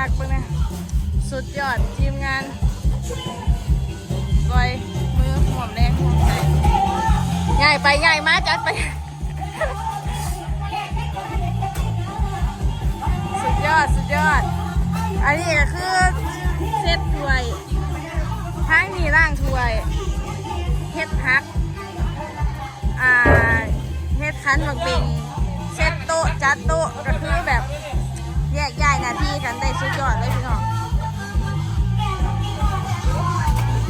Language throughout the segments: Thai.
คักเบิ่งนะสุดยอดทีมงานปล่อยมือห่วมแรงห่วมใจง่ายไปง่ายมาจัดไป สุดยอดสุดยอด อันนี้ก็คือเซ็ตถ้วยทั้งนี้ร่างถ้วยเฮ็ดฮักอ่าเฮ็ดคันบักเบงเซ็ตโต๊ะจัดโต๊ะก็คือแบบแยกย้ายาที่กันได้สุดยอดเลยพี่น้อง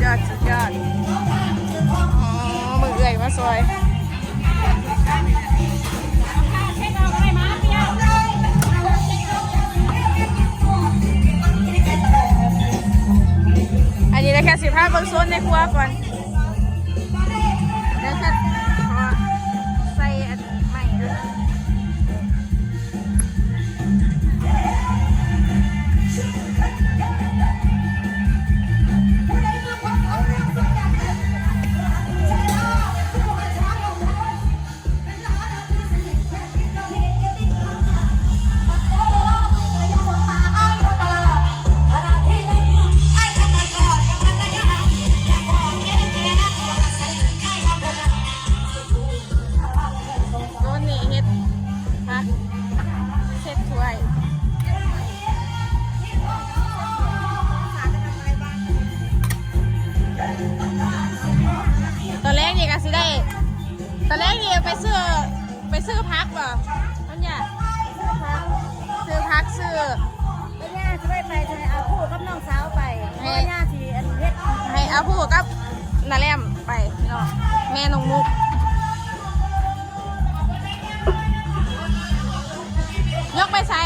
ยอดสุดยอดอ๋อมือเอื่อยมาซอยอันนี้ได้แค่สิบห้าเบนโซนในครัวก่อน ซื้อไปซื้อพักบ่มันเนี่ยซื้อพักซื้อไปย่าจะไปไปจะเอาคู่กับน้องสาวไปเพราะว่าย่าที่อันเฮ็ดให้อาผู้กับนาแรมไปพี่น้องแม่นงมุกยกไปใส่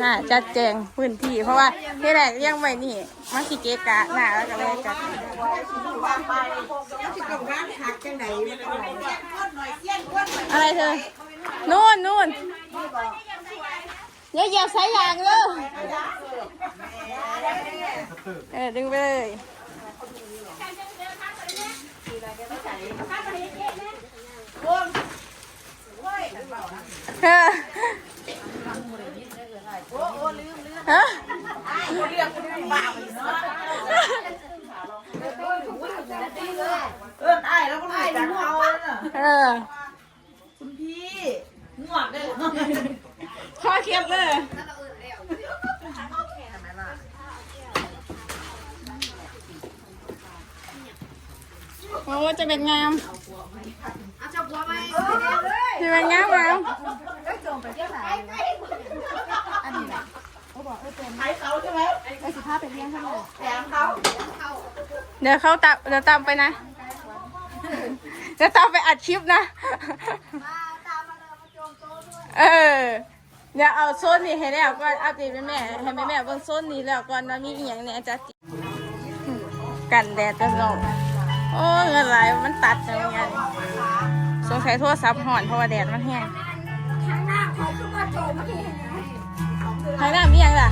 น่าจัดแจงพื้นที่ เพราะว่าที่แรกเลี้ยงไว้นี่มันสิเกะกะหน้าแล้วก็เลยจัดอะไรเธอนู่นนู่นอย่าเหยียบสายยางเลยเออดึงไปเลยเออ ฮะเอิ้นไอ้ายแล้วก็ไม่จักเขาน่ะเออคุณพี่งวดเลยข้อเคียบเลยโอ้จะเป็นงามจะเป็นงามงามไอ้ เขาใช่ไหมไอ้สิพาไปเลี้ยงเขาแถมเขาเดี๋ยวเขาตามเดี๋ยวตามไปนะ เดี๋ยวตามไปอัดคลิปนะ เออ เดี๋ยวเอาโซนนี้ให้แล้วก่อนอัปเดตแม่แม่ให้แม่แม่เบิ่งโซนนี้แล้วก่อนว่ามีอีหยังเนี่ยจะติกันแดดจะลงโอ้เงินไหลายมันตัดจังไงสงสัยโทรศัพท์ห่อนเพราะว่าแดดมันแห้งข้างหน้าเขาคือว่าโจม ที่ข้างหน้ามีหยังล่ะ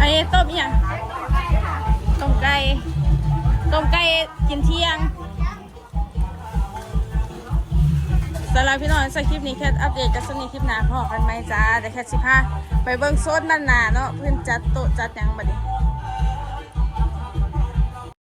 อันนี้ต้มย่างต้มไก่ ต้มไก่กินเที่ยง สำหรับพี่น้องสคลิปนี้แค่อัปเดตกับสนิทคลิปหน้าพอกันไหมจ้าแต่แค่สิพาไปเบิ้งโซนด้านนาเนาะเพื่อนจัดโต๊ะจัดหยังบัดนี้